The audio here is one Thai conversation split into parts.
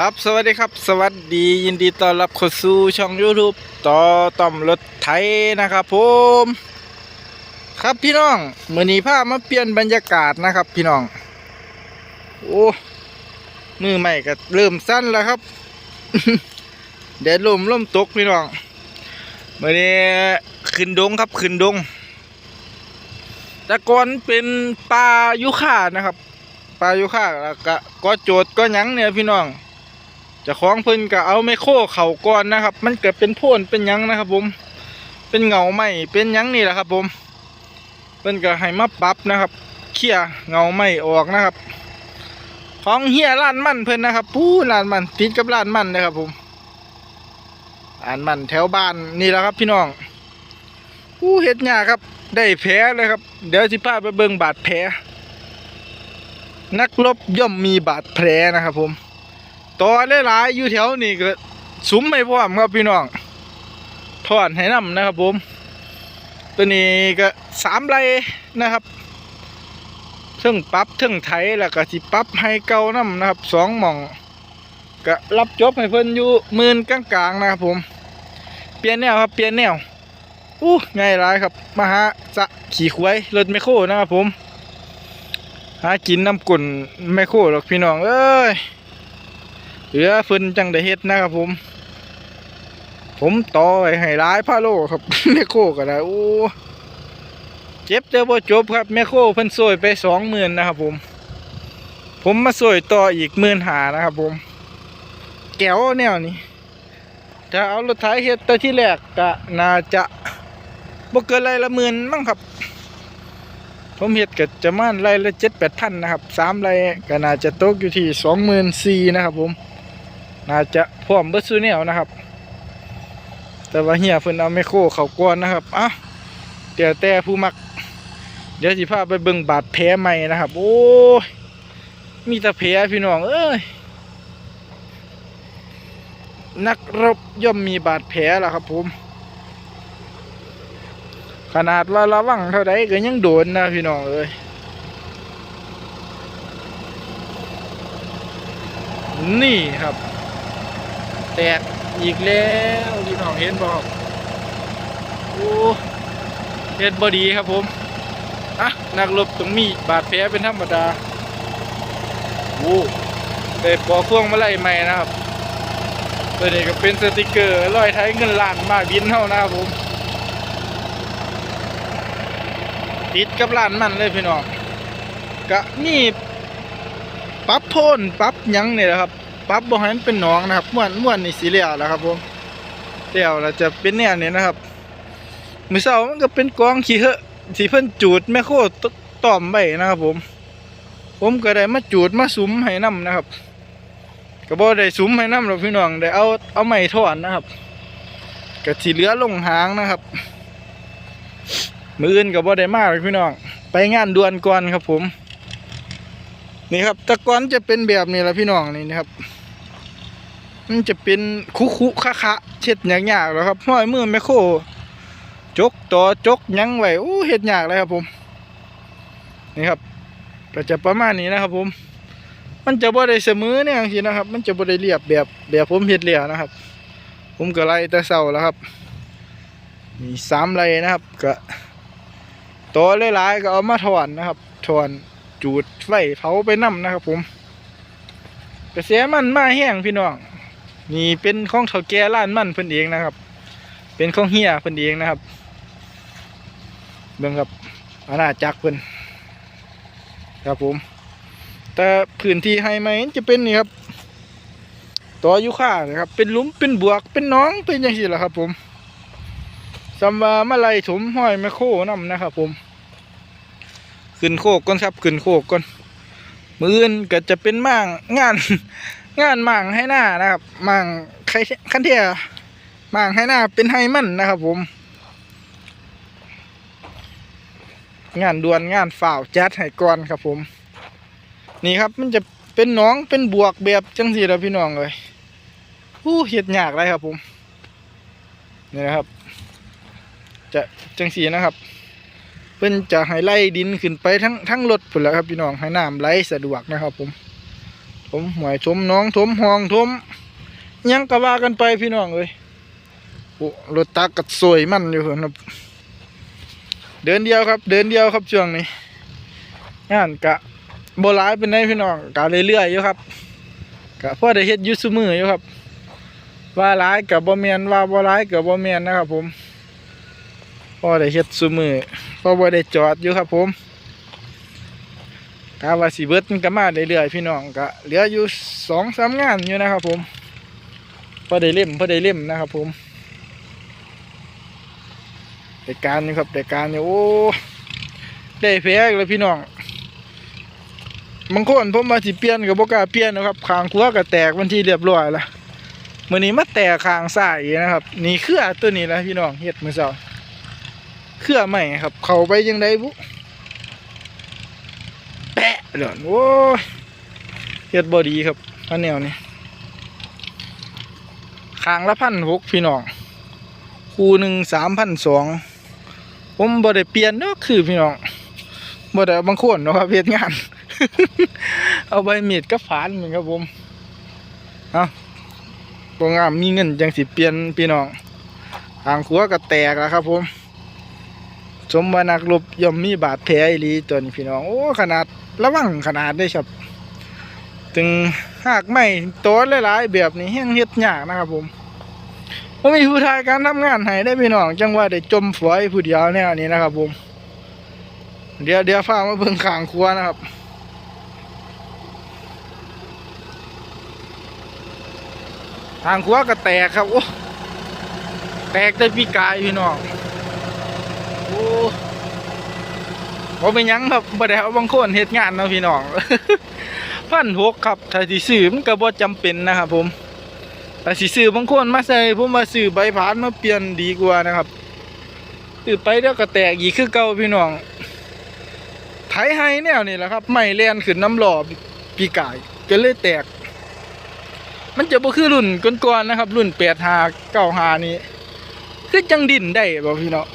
ครับสวัสดีครับ สวัสดียินดีต้อนรับเข้าสู่ช่อง YouTube ต่อต่อมรถไทยนะครับผมครับพี่น้องเมื่อนี้พามาเปลี่ยนบรรยากาศนะครับพี่น้อง โอ้มือใหม่ก็เริ่มสั้นแล้วครับแดดลมล่มตกพี่น้องเมื่อนี้ขึ้นดงครับขึ้นดงแต่ก่อนเป็นปลายุค่านะครับปลายุค่าแล้วก็ก็โจดก็ยังเนี่ยพี่น้อง จะคล้าของเพิ่นก็เอาไมโครเข่าก่อนนะครับ มันเกิดเป็นพ่นเป็นยังนะครับ ผม เป็นเงาไหมเป็นยังนี่แหละครับ ผมเพิ่นก็ให้มาปรับนะครับเคลี่ยเงาไหมออกนะครับ ของเฮียร้านมันเพิ่นนะครับผู้ร้านมันติดกับร้านมันนะครับ ผมร้านมันแถวบ้านนี่แหละครับ พี่น้องผู้เฮ็ดหญ้าครับ ได้แผลเลยครับ เดี๋ยวสิพาไปเบิ่งบาดแผลนักรบย่อมมีบาดแผลนะครับ ผม ต่อหลายๆอยู่แถวนี้ก็สุมไม่พร้อมครับพี่น้องถอนให้น้ำนะครับผม ตัวนี้ก็สามไรนะครับเทึ่งปรับเทึ่งไถแล้วก็สิปรับให้เก่าน้ำนะครับสองหม่องก็รับจบให้เพิ่นอยู่หมื่นกลางๆนะครับผม เปลี่ยนแนวครับเปลี่ยนแนวอู้ง่ายหลายครับมาหาจะขี่ควายรถไมคโครนะครับผม หากินน้ำกุ่นไม่โคหรอกพี่น้องเอ้ย เหลือเพิ่นจังได้เฮ็ดนะครับผม ผมต่อไว้ให้ร้ายพาโลครับแม่โคก็ได้โอ้เจ็บเจอบ่จบครับแม่โคเพิ่นซวยไปสองหมื่นนะครับผม ผมมาซวยต่ออีกหมื่นหานะครับผม แก้วแนวนี้ถ้าเอารถไถเฮ็ดแต่ที่แรกก็น่าจะบ่เกินไรละหมื่นมั้งครับ ผมเห็ดก็จะมานไรละเจ็ดแปดพันนะครับสามไรก็น่าจะตกอยู่ที่สองหมื่นสี่นะครับผม น่าจะพร้อมเบิร์ซูเนียลนะครับ แต่ว่าเฮียเพิ่นเอาไมโครเขากวนนะครับอะเดี๋ยวแต่ผู้มัก เดี๋ยวสิพาไปเบิ่งบาดแผลใหม่นะครับ โอ้ยมีแต่แผลพี่น้องเอ้ยนักรบย่อมมีบาดแผลล่ะครับผม ขนาดว่าระวังเท่าใดก็ยังโดนนะพี่น้องเอ้ยนี่ครับ แตกอีกแล้วพี่น้องเห็นบอกโอ้เฮ็ดบอดีครับผมอะนักรบต้องมีบาดแผลเป็นธรรมดาโอ้ได้ปอพ่วงมาไล่ใหม่นะครับตัวนี้ก็เป็นสติกเกอร์ร้อยไทยเงินล้านมาบินเท่านะครับผมติดกับร้านมันเลยพี่น้องกะนี่ปรั๊บโพ่นปรั๊บยังเนี่ยนะครับ ปั๊บบ่ให้มันเป็นหนองนะครับม้วนม้วนนี่สีเหลี่ยแล้วครับผมเดี่ยวเราจะเป็นแนวนี้นะครับมือเสามันก็เป็นกองขี้เหอะสีเพิ่นจูดแม่โคตต่อมไว้นะครับผม ผมก็ได้มาจูดมาสุมให้น้ำนะครับก็บ่ได้สุมให้น้ำหรอกพี่น้องได้เอาเอาไม้ถอนนะครับก็สีเหลือลงหางนะครับ มืออื่นกับบ่ได้มากเลยพี่น้อง ไปงานด่วนก่อนครับผม นี่ครับตะกอนจะเป็นแบบนี้แหละพี่น้องนี่นะครับ มันจะเป็นคุคุคะคะเช็ดยากๆแล้วครับห้อยมือแมคโครจกต่อจกยังไว้โอ้เฮ็ดยากเลยครับผม นี่ครับก็จะประมาณนี้นะครับ ผม มันจะบ่ได้เสมอเนี่ยสินะครับ มันจะบ่ได้เรียบแบบแบบผมเฮ็ดเรียนะครับ ผมก็ไล่แต่เศร้าแล้วครับ มีสามไรนะครับก็ตัวหลายๆก็เอามาถอนนะครับถอนจูดไฟเผาไปน้ำนะครับ ผมกระแสมันมาแห้งพี่น้อง นี่เป็นของเถาแก่ร้านมันเพิ่นเองนะครับ เป็นของเฮียเพิ่นเองนะครับเบิ่งครับอาณาจักรเพิ่นครับผม แต่พื้นที่ให้ไหมจะเป็นนี่ครับต่อยุค่านะครับ เป็นลุมเป็นบวกเป็นน้องเป็นอย่างนี้แหละครับ ผมซัมวามาไล่ถมห้อยแมโครนำนะครับ ผมขึ้นโคกก่อนครับขึ้นโคกก่อนมืออื่นก็จะเป็นมั่งงาน งานมั่งให้หน้านะครับมั่งใครคันเทียมั่งให้หน้าเป็นไฮมันนะครับผม งานด่วนงานฝ่าวจัดให้ก่อนครับผม นี่ครับมันจะเป็นน้องเป็นบวกแบบจังสีแล้วพี่น้องเลยผู้เห็ดยากเลยครับผมนี่นะครับ จะจังสีนะครับ เพิ่นจะให้ไล่ดินขึ้นไปทั้งทั้งรถพุ่นแล้วครับพี่น้องให้น้ำไหลสะดวกนะครับผม มหวยทมน้องทมหองทมยังก็ว่ากันไปพี่น้องเอ้ยโอ้รถตักก็สวยมันอยู่ครับ เดินเดียวครับ เดินเดียวครับช่วงนี้งานกะโบหลายเป็นไงพี่น้องกะเรื่อยๆอยู่ครับกะพ่อได้เฮ็ดยุซุมืออยู่ครับ ว่าหลายกับบ่แมนว่าบ่หลายกับบ่แมนนะครับ ผมพ่อได้เฮ็ดซุมือพ่อบ่ได้จอดอยู่ครับ ผม กะว่าสิเบิดมันก็มาเรื่อยๆพี่น้องกะเหลืออยู่สองสามงานอยู่นะครับ ผมพอได้เล่มพอได้เล่มนะครับ ผมแต่การนี่ครับแต่การนี่โอ้ได้แพ้อีกแล้วพี่น้องบางคนผมมาสิเปลี่ยนกับบกาเปลี่ยนนะครับคางคัวก็แตกวันที่เรียบร้อยล้วมื่อนี้มาแตกคางซ้ายนะครับ นี่เครือตัวนี้แหละพี่น้องเฮ็ดมือเสาเครือใหม่ครับ เขาไปยังไดบุแปะ เดี๋ยวโอ้ยเฮ็ดบอดีครับอันแนวนี้คางละพันหกพี่น้อง คู่หนึ่งสามพันสองผมบ่ได้เปลี่ยนเนาะคือพี่น้องบ่ได้บางคนเนาะครับเฮ็ดงาน เอาใบมีดกับฝานเหมือนครับผมเอาบ่งามมีเงินจังสิเปลี่ยนพี่น้องทางขัวก็แตกแล้วครับผม สมว่านักรบย่อมมีบาดแผลอีหลีตัวนี้พี่น้อง โอ้ขนาด ระวังขนาดได้ครับ ถึงหากไม่โตหลายๆแบบนี้แห้งเฮ็ดยากนะครับผมผมมีผู้ทายการทำงานให้ได้พี่น้องจังว่าได้จมฝอยผู้เดียวแนวนี้นะครับผม เดี๋ยวเดี๋ยวฟ้ามาเบิ่งขางครัวนะครับทางครัวก็แตกครับ โอ้ แตกได้พี่กายพี่น้อง โอ้ ผมเป็นยังครับบ่ได้เอาบางคนเฮ็ดงานนะพี่น้องพันหกครับถ้าสิซื้อมันก็บ่จำเป็นนะครับผมแต่สิซื้อบางคนมาใส่ผมมาซื้อใบผานมาเปลี่ยนดีกว่านะครับซื้อไปเดี๋ยวก็แตกอีกคือเก่าพี่น้องไถให้แนวนี่แหละครับไม่เลียนขึ้นน้ำหล่อปีกายก็เลยแตก มันจะบ่คือรุ่นก่อนๆนะครับ รุ่นแปดหาเก้าหานี่คือจังดินได้บ่พี่น้อง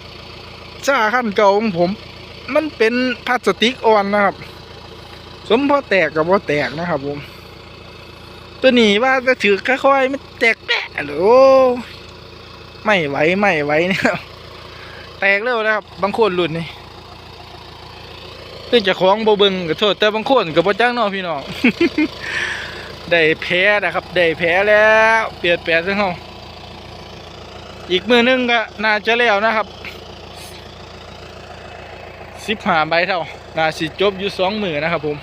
ซาขั้นเก่าของผม มันเป็นพลาสติกอ่อนนะครับ สมพอแตกกับพอแตกนะครับผม ตัวนี้ว่าจะถือค่อยๆมันแตกแปะเลยโอ้ไม่ไหวไม่ไหวเนี่ยแตกแล้วนะครับ บางคนรุ่นนี่ซึ่งจะคล้องโบเบิงก็โทษแต่บางคนกับพ่จ้างเนอพี่น้องได้แพ้นะครับได้แพ้แล้ว เปลี่ยนแปลงซึ่งเขาอีกมือนึงก็น่าจะแล้วนะครับ สิบห้าใบเท่าน่าสิจบอยู่สองมือนะครับผม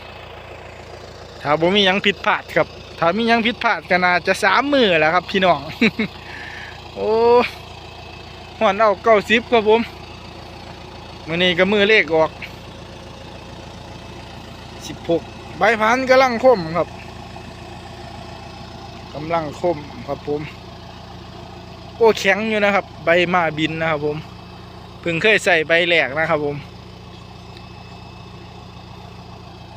ถ้าผมมียังผิดพลาดครับถ้ามียังผิดพลาดก็น่าจะสามมือแล้วครับ พี่น้อง โอ้หอนเอาเก้าสิบครับผมมือนี้ก็มือเลขออกสิบหกใบพันกำลังคมครับกำลังคมครับผม โอ้แข็งอยู่นะครับ ใบมาบินนะครับผมเพิ่งเคยใส่ใบแหลกนะครับผม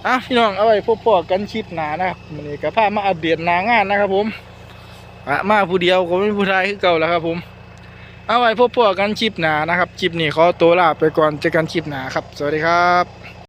อะพี่น้องเอาไว้พบพอกันคลิปหนานะครับมันนี้ก็พามาอัปเดตหนางานนะครับผมอะมาผู้เดียวก็ไม่ผู้ชายคือเก่าแล้วครับผม เอาไว้พบพอกันคลิปหนานะครับคลิปนี้ขอตัวลาไปก่อนเจอกันคลิปหนาครับ สวัสดีครับ